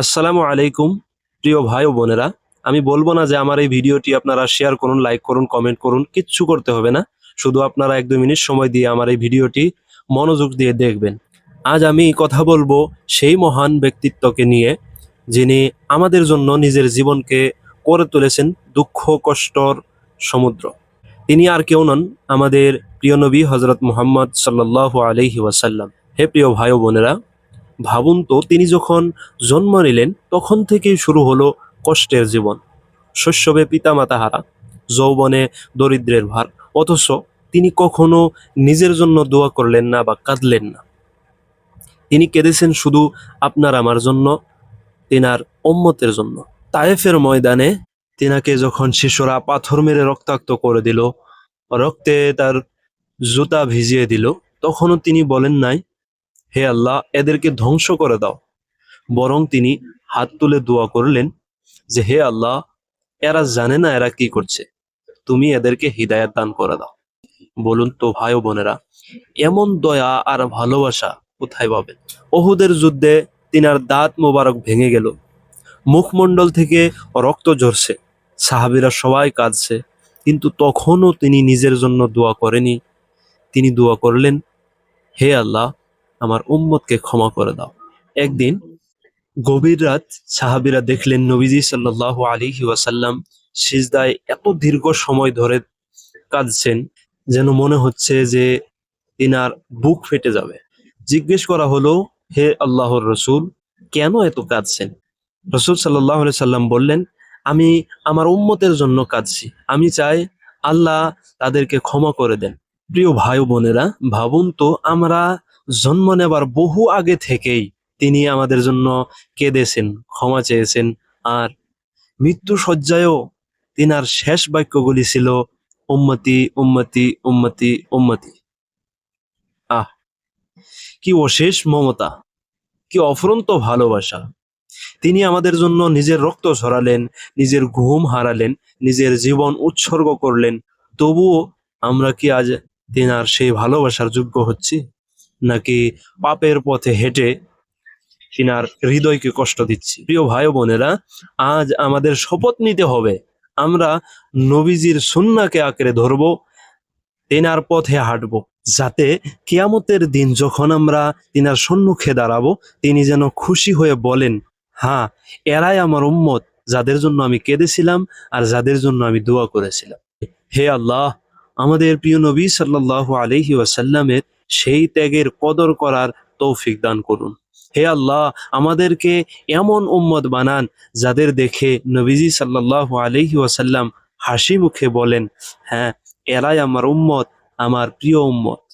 আসসালামু আলাইকুম, প্রিয় ভাই ও বোনেরা। আমি বলব না যে আমার এই ভিডিওটি আপনারা শেয়ার করুন লাইক করুন কমেন্ট করুন, কিচ্ছু করতে হবে না। শুধু আপনারা এক দুই মিনিট সময় দিয়ে আমার এই ভিডিওটি মনোযোগ দিয়ে দেখবেন। আজ আমি কথা বলব সেই মহান ব্যক্তিত্বকে নিয়ে, যিনি আমাদের জন্য নিজের জীবনকে করে তুলেছেন দুঃখ, কষ্টর সমুদ্র। তিনি আর কেউ নন আমাদের প্রিয় নবী হজরত মুহাম্মদ সাল্লাহ আলহি ওয়াসাল্লাম। হে প্রিয় ভাই ও বোনেরা ভাবুন তো, তিনি যখন জন্ম নিলেন, তখন থেকেই শুরু হলো কষ্টের জীবন। শৈশবে পিতামাতা হারা, যৌবনে দরিদ্রের ভার, অথচ তিনি কখনো নিজের জন্য দোয়া করলেন না বা কাঁদলেন না। তিনি কেঁদেছেন শুধু আপনার আমার জন্য, তেনার অম্মতের জন্য। তায়েফের ময়দানে তিনাকে যখন শিশুরা পাথর মেরে রক্তাক্ত করে দিল, রক্তে তার জুতা ভিজিয়ে দিল, তখনও তিনি বলেন নাই হে আল্লাহ, এদেরকে ধ্বংস করে দাও। বরং তিনি হাত তুলে দোয়া করলেন যে, হে আল্লাহ, এরা জানে না এরা কি করছে। তুমি এদেরকে হৃদায়ত দান করে দাও। বলুন তো ভাই ও বোনেরা, এমন দয়া আর ভালোবাসা কোথায় পাবেন? অহুদের যুদ্ধে তিনার দাঁত মোবারক ভেঙে গেল। মুখমণ্ডল থেকে রক্ত ঝরছে। সাহাবিরা সবাই কাঁদছে। কিন্তু তখনও তিনি নিজের জন্য দোয়া করেনি। তিনি দোয়া করলেন, হে আল্লাহ আমার উম্মতকে ক্ষমা করে দাও। একদিন গভীর রাত সাহাবিরা দেখলেন নবীজি সাল্লাহ আলিহি ওয়াসাল্লাম সিজদায় এত দীর্ঘ সময় ধরে কাঁদছেন যেন মনে হচ্ছে যে তিনার বুক ফেটে যাবে। জিজ্ঞেস করা হলো, হে আল্লাহর রসুল, কেন এত কাঁদছেন? রসুল সাল্লাহ সাল্লাম বললেন, আমি আমার উম্মতের জন্য কাঁদছি। আমি চাই আল্লাহ তাদেরকে ক্ষমা করে দেন। প্রিয় ভাই বোনেরা, ভাবুন তো, আমরা জন্ম নেবার বহু আগে থেকেই তিনি আমাদের জন্য কেঁদেছেন, ক্ষমা চেয়েছেন আর মৃত্যু সজ্জায়ও তিনার শেষ বাক্যগুলি ছিল, উম্মতি উম্মতি উম্মতি উম্মতি। আহ, কি অশেষ মমতা, কি অফরন্ত ভালোবাসা। তিনি আমাদের জন্য নিজের রক্ত ঝরালেন, নিজের ঘুম হারালেন, নিজের জীবন উৎসর্গ করলেন। তবুও আমরা কি আজ তিনার সেই ভালোবাসার যোগ্য হচ্ছি? নাকি পাপের পথে হেঁটে তিনার হৃদয়কে কষ্ট দিচ্ছি। প্রিয় ভাই বোনেরা, আজ আমাদের শপথ নিতে হবে। আমরা নবীজির সুন্নাকে আঁকড়ে ধরবো, তেনার পথে হাঁটবো, যাতে কিয়ামতের দিন যখন আমরা তিনার সম্মুখে দাঁড়াবো, তিনি যেন খুশি হয়ে বলেন হ্যাঁ এরাই আমার উম্মত, যাদের জন্য আমি কেঁদেছিলাম আর যাদের জন্য আমি দোয়া করেছিলাম। হে আল্লাহ, আমাদের প্রিয় নবী সাল্লাহ আলহি ওয়াসাল্লামের সেই ত্যাগের কদর করার তৌফিক দান করুন। হে আল্লাহ, আমাদেরকে এমন উম্মত বানান যাদের দেখে নবীজি সাল্লাহ আলহি ওয়াসাল্লাম হাসি মুখে বলেন হ্যাঁ এরাই আমার উম্মত, আমার প্রিয় উম্মত।